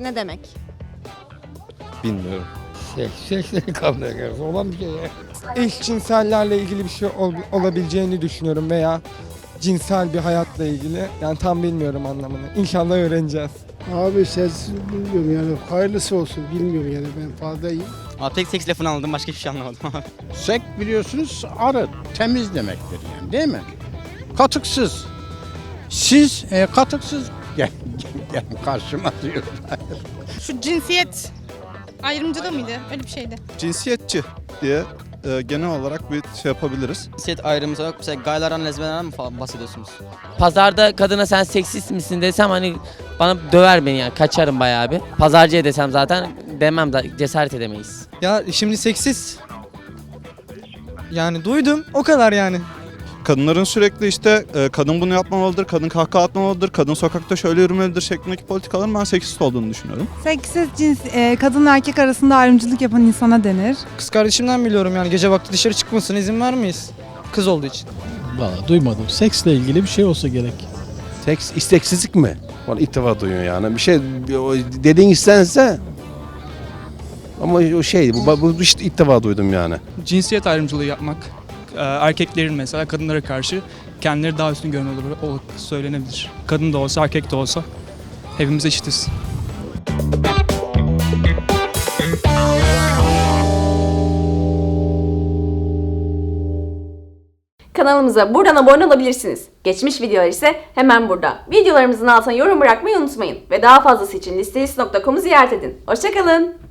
ne demek? Bilmiyorum. Seks, seksle kavga olan bir şey ya. eşcinsellerle ilgili bir şey ol- olabileceğini düşünüyorum veya cinsel bir hayatla ilgili. Yani tam bilmiyorum anlamını. İnşallah öğreneceğiz. Abi ses bilmiyorum yani hayırlısı olsun bilmiyorum yani ben fazla iyi. Abi tek seks lafını anladım başka hiçbir şey anlamadım abi. Sek biliyorsunuz arı, temiz demektir yani değil mi? Katıksız. Siz e, katıksız gel, gel, gel karşıma diyor. Şu cinsiyet ayrımcılığı mıydı? Öyle bir şeydi. Cinsiyetçi diye e, genel olarak bir şey yapabiliriz. Cinsiyet ayrımı yok. Mesela gaylardan lezbiyenlerden mi falan bahsediyorsunuz? Pazarda kadına sen seksist misin desem hani bana döver beni yani kaçarım bayağı bir. Pazarcıya desem zaten demem da cesaret edemeyiz. Ya şimdi seksiz. Yani duydum o kadar yani. Kadınların sürekli işte e, kadın bunu yapmamalıdır, kadın kahkaha atmamalıdır, kadın sokakta şöyle yürümelidir şeklindeki politikaların ben seksist olduğunu düşünüyorum. Seksiz cins, e, kadın erkek arasında ayrımcılık yapan insana denir. Kız kardeşimden biliyorum yani gece vakti dışarı çıkmasına izin vermeyiz. Kız olduğu için. Valla duymadım. Seksle ilgili bir şey olsa gerek. Seks isteksizlik mi? Bana ilk defa duyuyor yani. Bir şey dediğin istense ama o şey bu, bu işte ilk defa duydum yani. Cinsiyet ayrımcılığı yapmak. E, Erkeklerin mesela kadınlara karşı kendileri daha üstün görme olur, o söylenebilir. Kadın da olsa erkek de olsa hepimiz eşitiz. Kanalımıza buradan abone olabilirsiniz. Geçmiş videolar ise hemen burada. Videolarımızın altına yorum bırakmayı unutmayın. Ve daha fazlası için listeyis.com'u ziyaret edin. Hoşçakalın.